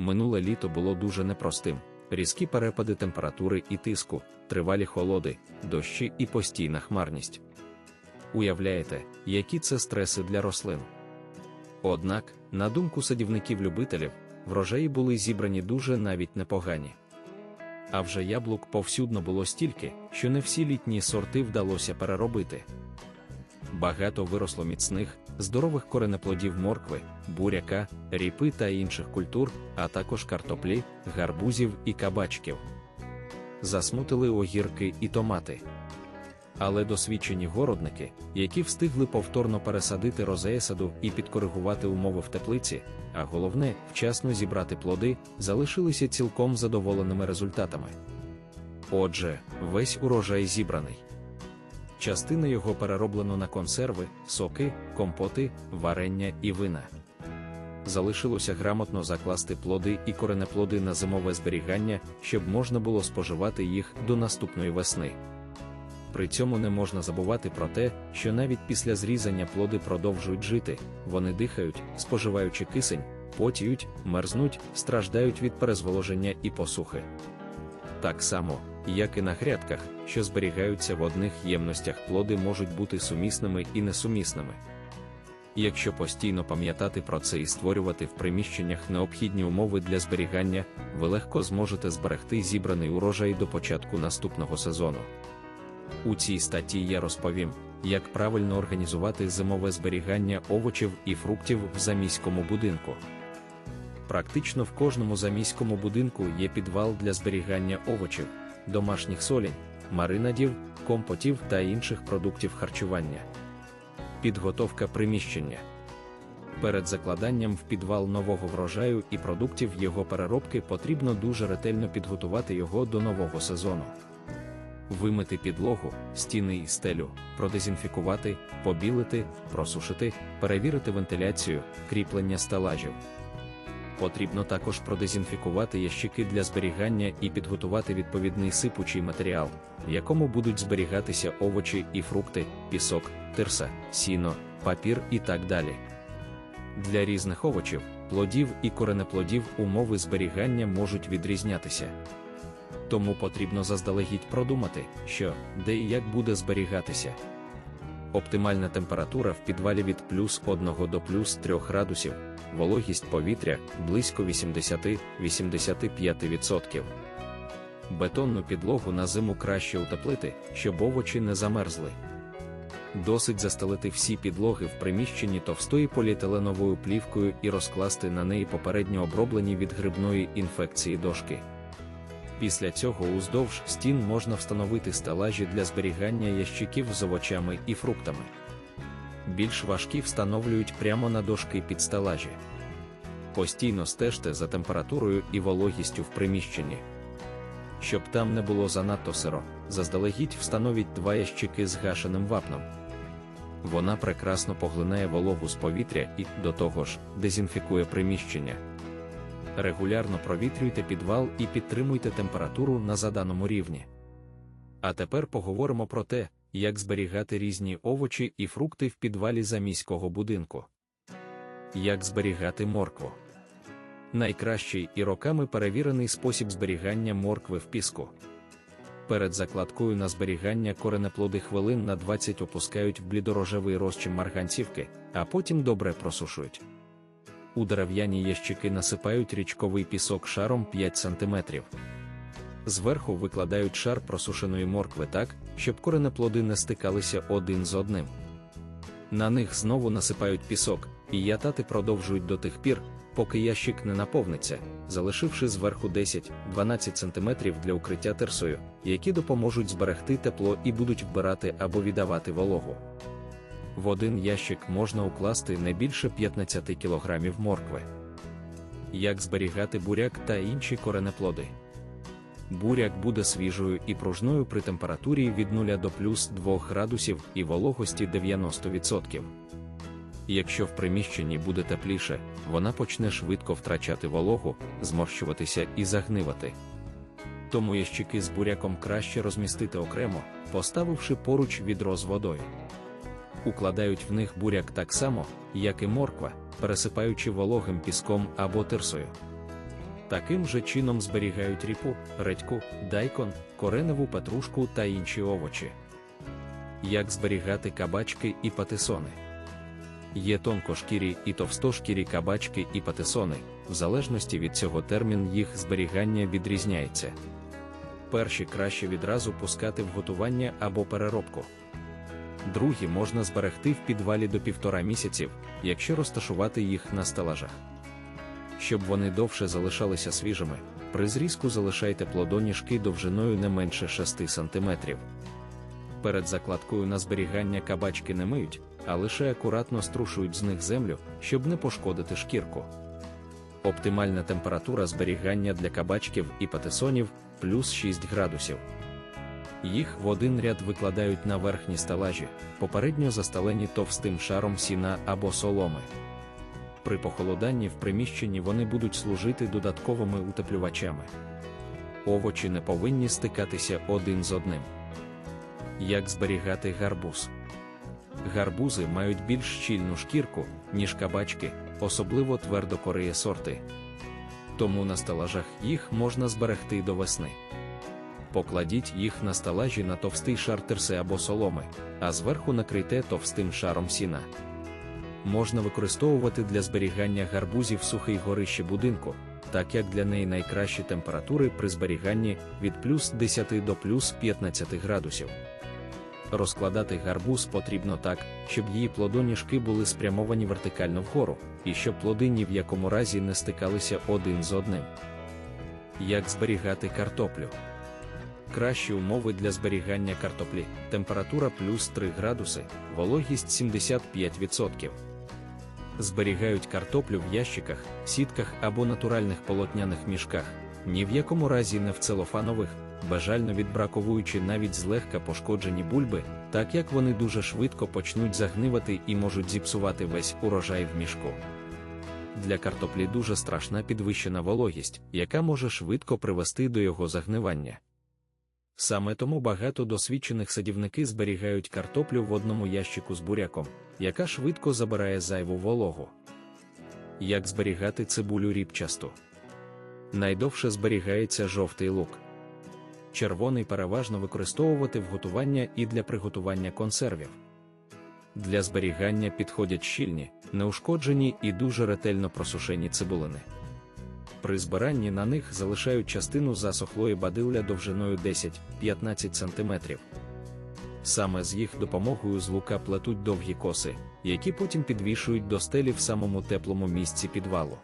Минуле літо було дуже непростим. Різкі перепади температури і тиску, тривалі холоди, дощі і постійна хмарність. Уявляєте, які це стреси для рослин? Однак, на думку садівників-любителів, врожаї були зібрані дуже навіть непогані. А вже яблук повсюдно було стільки, що не всі літні сорти вдалося переробити. Багато виросло міцних, здорових коренеплодів моркви, буряка, ріпи та інших культур, а також картоплі, гарбузів і кабачків. Засмутили огірки і томати. Але досвідчені городники, які встигли повторно пересадити розеясаду і підкоригувати умови в теплиці, а головне, вчасно зібрати плоди, залишилися цілком задоволеними результатами. Отже, весь урожай зібраний. Частина його перероблено на консерви, соки, компоти, варення і вина. Залишилося грамотно закласти плоди і коренеплоди на зимове зберігання, щоб можна було споживати їх до наступної весни. При цьому не можна забувати про те, що навіть після зрізання плоди продовжують жити, вони дихають, споживаючи кисень, потіють, мерзнуть, страждають від перезволоження і посухи. Так само, як і на грядках, що зберігаються в одних ємностях, плоди можуть бути сумісними і несумісними. Якщо постійно пам'ятати про це і створювати в приміщеннях необхідні умови для зберігання, ви легко зможете зберегти зібраний урожай до початку наступного сезону. У цій статті я розповім, як правильно організувати зимове зберігання овочів і фруктів в заміському будинку. Практично в кожному заміському будинку є підвал для зберігання овочів, домашніх солінь, маринадів, компотів та інших продуктів харчування. Підготовка приміщення. Перед закладанням в підвал нового врожаю і продуктів його переробки потрібно дуже ретельно підготувати його до нового сезону. Вимити підлогу, стіни і стелю, продезінфікувати, побілити, просушити, перевірити вентиляцію, кріплення стелажів. Потрібно також продезінфікувати ящики для зберігання і підготувати відповідний сипучий матеріал, в якому будуть зберігатися овочі і фрукти, пісок, тирса, сіно, папір і так далі. Для різних овочів, плодів і коренеплодів умови зберігання можуть відрізнятися. Тому потрібно заздалегідь продумати, що, де і як буде зберігатися. Оптимальна температура в підвалі від плюс 1 до плюс 3 градусів, вологість повітря близько 80-85%. Бетонну підлогу на зиму краще утеплити, щоб овочі не замерзли. Досить застелити всі підлоги в приміщенні товстої поліетиленовою плівкою і розкласти на неї попередньо оброблені від грибної інфекції дошки. Після цього уздовж стін можна встановити стелажі для зберігання ящиків з овочами і фруктами. Більш важкі встановлюють прямо на дошки під стелажі. Постійно стежте за температурою і вологістю в приміщенні. Щоб там не було занадто сиро, заздалегідь встановіть два ящики з гашеним вапном. Вона прекрасно поглинає вологу з повітря і, до того ж, дезінфікує приміщення. Регулярно провітрюйте підвал і підтримуйте температуру на заданому рівні. А тепер поговоримо про те, як зберігати різні овочі і фрукти в підвалі заміського будинку. Як зберігати моркву. Найкращий і роками перевірений спосіб зберігання моркви в піску. Перед закладкою на зберігання коренеплоди хвилин на 20 опускають в блідорожевий розчин марганцівки, а потім добре просушують. У дерев'яні ящики насипають річковий пісок шаром 5 см. Зверху викладають шар просушеної моркви так, щоб коренеплоди не стикалися один з одним. На них знову насипають пісок, і ятати продовжують до тих пір, поки ящик не наповниться, залишивши зверху 10-12 см для укриття терсою, які допоможуть зберегти тепло і будуть вбирати або віддавати вологу. В один ящик можна укласти не більше 15 кг моркви. Як зберігати буряк та інші коренеплоди. Буряк буде свіжою і пружною при температурі від 0 до плюс 2 градусів і вологості 90%. Якщо в приміщенні буде тепліше, вона почне швидко втрачати вологу, зморщуватися і загнивати. Тому ящики з буряком краще розмістити окремо, поставивши поруч відро з водою. Укладають в них буряк так само, як і морква, пересипаючи вологим піском або тирсою. Таким же чином зберігають ріпу, редьку, дайкон, кореневу петрушку та інші овочі. Як зберігати кабачки і патисони? Є тонкошкірі і товстошкірі кабачки і патисони, в залежності від цього термін їх зберігання відрізняється. Перші краще відразу пускати в готування або переробку. Другі можна зберегти в підвалі до півтора місяців, якщо розташувати їх на стелажах. Щоб вони довше залишалися свіжими, при зрізку залишайте плодоніжки довжиною не менше 6 см. Перед закладкою на зберігання кабачки не миють, а лише акуратно струшують з них землю, щоб не пошкодити шкірку. Оптимальна температура зберігання для кабачків і патисонів плюс 6 градусів. Їх в один ряд викладають на верхні стелажі, попередньо застелені товстим шаром сіна або соломи. При похолоданні в приміщенні вони будуть служити додатковими утеплювачами. Овочі не повинні стикатися один з одним. Як зберігати гарбуз? Гарбузи мають більш щільну шкірку, ніж кабачки, особливо твердокориє сорти. Тому на стелажах їх можна зберегти до весни. Покладіть їх на стелажі на товстий шар терси або соломи, а зверху накрийте товстим шаром сіна. Можна використовувати для зберігання гарбузів сухий горище будинку, так як для неї найкращі температури при зберіганні від плюс 10 до плюс 15 градусів. Розкладати гарбуз потрібно так, щоб її плодоніжки були спрямовані вертикально вгору, і щоб плоди ні в якому разі не стикалися один з одним. Як зберігати картоплю? Кращі умови для зберігання картоплі, температура плюс 3 градуси, вологість 75%. Зберігають картоплю в ящиках, сітках або натуральних полотняних мішках, ні в якому разі не в целофанових, бажально відбраковуючи навіть злегка пошкоджені бульби, так як вони дуже швидко почнуть загнивати і можуть зіпсувати весь урожай в мішку. Для картоплі дуже страшна підвищена вологість, яка може швидко привести до його загнивання. Саме тому багато досвідчених садівники зберігають картоплю в одному ящику з буряком, яка швидко забирає зайву вологу. Як зберігати цибулю ріпчасту? Найдовше зберігається жовтий лук. Червоний переважно використовувати в готування і для приготування консервів. Для зберігання підходять щільні, неушкоджені і дуже ретельно просушені цибулини. При збиранні на них залишають частину засохлої бадилля довжиною 10-15 см. Саме з їх допомогою з лука плетуть довгі коси, які потім підвішують до стелі в самому теплому місці підвалу.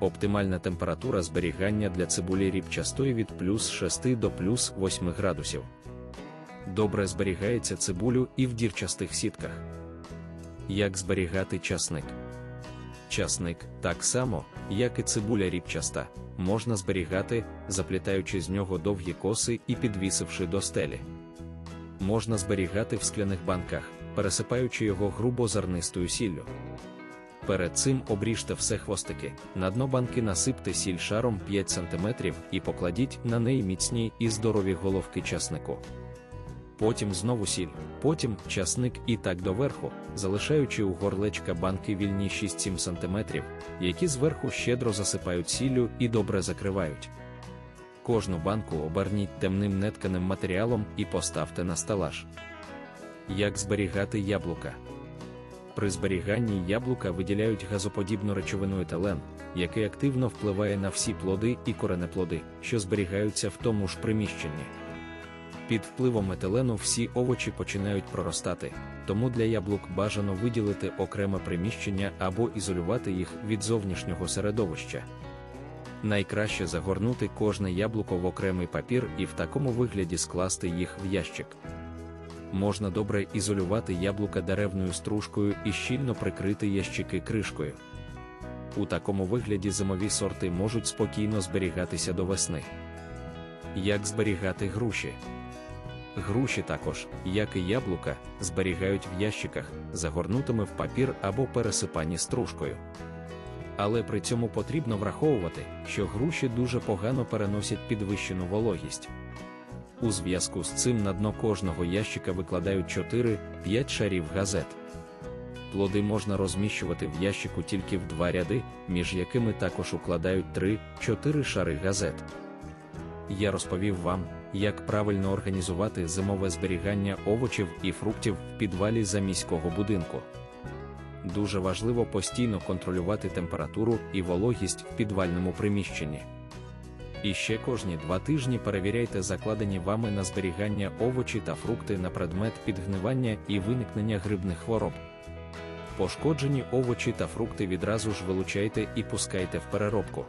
Оптимальна температура зберігання для цибулі ріпчастої від плюс 6 до плюс 8 градусів. Добре зберігається цибулю і в дірчастих сітках. Як зберігати часник? Часник, так само, як і цибуля ріпчаста, можна зберігати, заплітаючи з нього довгі коси і підвісивши до стелі. Можна зберігати в скляних банках, пересипаючи його грубо зернистою сіллю. Перед цим обріжте все хвостики, на дно банки насипте сіль шаром 5 см і покладіть на неї міцні і здорові головки часнику. Потім знову сіль, потім часник і так доверху, залишаючи у горлечка банки вільні 6-7 см, які зверху щедро засипають сіллю і добре закривають. Кожну банку оберніть темним нетканим матеріалом і поставте на стелаж. Як зберігати яблука? При зберіганні яблука виділяють газоподібну речовину етилен, який активно впливає на всі плоди і коренеплоди, що зберігаються в тому ж приміщенні. Під впливом етилену всі овочі починають проростати, тому для яблук бажано виділити окреме приміщення або ізолювати їх від зовнішнього середовища. Найкраще загорнути кожне яблуко в окремий папір і в такому вигляді скласти їх в ящик. Можна добре ізолювати яблука деревною стружкою і щільно прикрити ящики кришкою. У такому вигляді зимові сорти можуть спокійно зберігатися до весни. Як зберігати груші? Груші також, як і яблука, зберігають в ящиках, загорнутими в папір або пересипані стружкою. Але при цьому потрібно враховувати, що груші дуже погано переносять підвищену вологість. У зв'язку з цим на дно кожного ящика викладають 4-5 шарів газет. Плоди можна розміщувати в ящику тільки в два ряди, між якими також укладають 3-4 шари газет. Я розповів вам, як правильно організувати зимове зберігання овочів і фруктів в підвалі заміського будинку. Дуже важливо постійно контролювати температуру і вологість в підвальному приміщенні. І ще кожні два тижні перевіряйте закладені вами на зберігання овочі та фрукти на предмет підгнивання і виникнення грибних хвороб. Пошкоджені овочі та фрукти відразу ж вилучайте і пускайте в переробку.